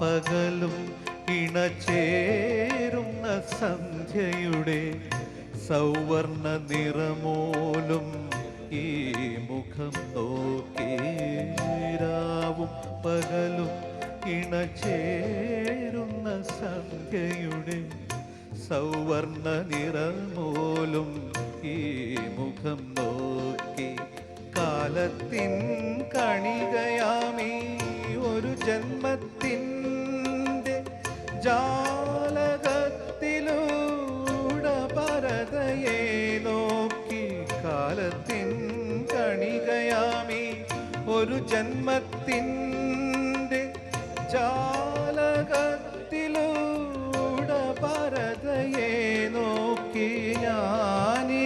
പകലും ഇണചേരുന്ന സന്ധ്യയുടെ സൗവർണ നിറമോലും ഈ മുഖം നോക്കിരാവും പകലും ഇണചേരുന്ന സന്ധ്യയുടെ സൗവർണ നിറമോലും ഈ മുഖം നോക്കി കാലത്തിൻ കണികയാമീ ഒരു ജന്മത്തിന്റെ ജാലകത്തിലൂടെ പരതയെ നോക്കി കാലത്തിൻ കണികയാമി. ഒരു ജന്മത്തിന്റെ ജാലകത്തിലൂട പരതയെ നോക്കി ഞാനിരിക്കുമ്പോൾ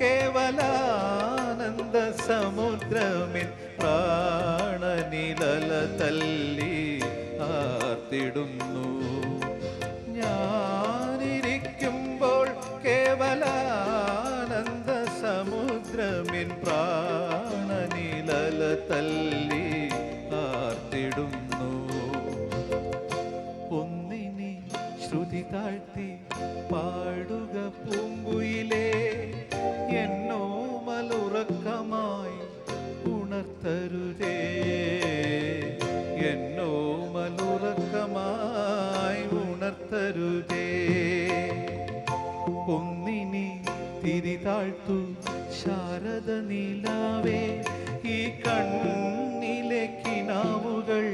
കേവലാനന്ദ സമുദ്രമിൽ പ്രാണനിലല തല്ലി ആർത്തിടുന്നു ഞാനിരിക്കുമ്പോൾ കേവലാനന്ദ സമുദ്രമിൻ പ്രാണനിലല തല്ലി ആർത്തിടുന്നു. ഒന്നിനി ശ്രുതി താഴ്ത്തി പാടുക പൂങ്കുയിലേ ഉണർത്തരുതേ ഒന്നിനി തിരി താഴ്ത്തു ശാരദ നീലാവേ. ഈ കണ്ണിലെ കിനാവുകൾ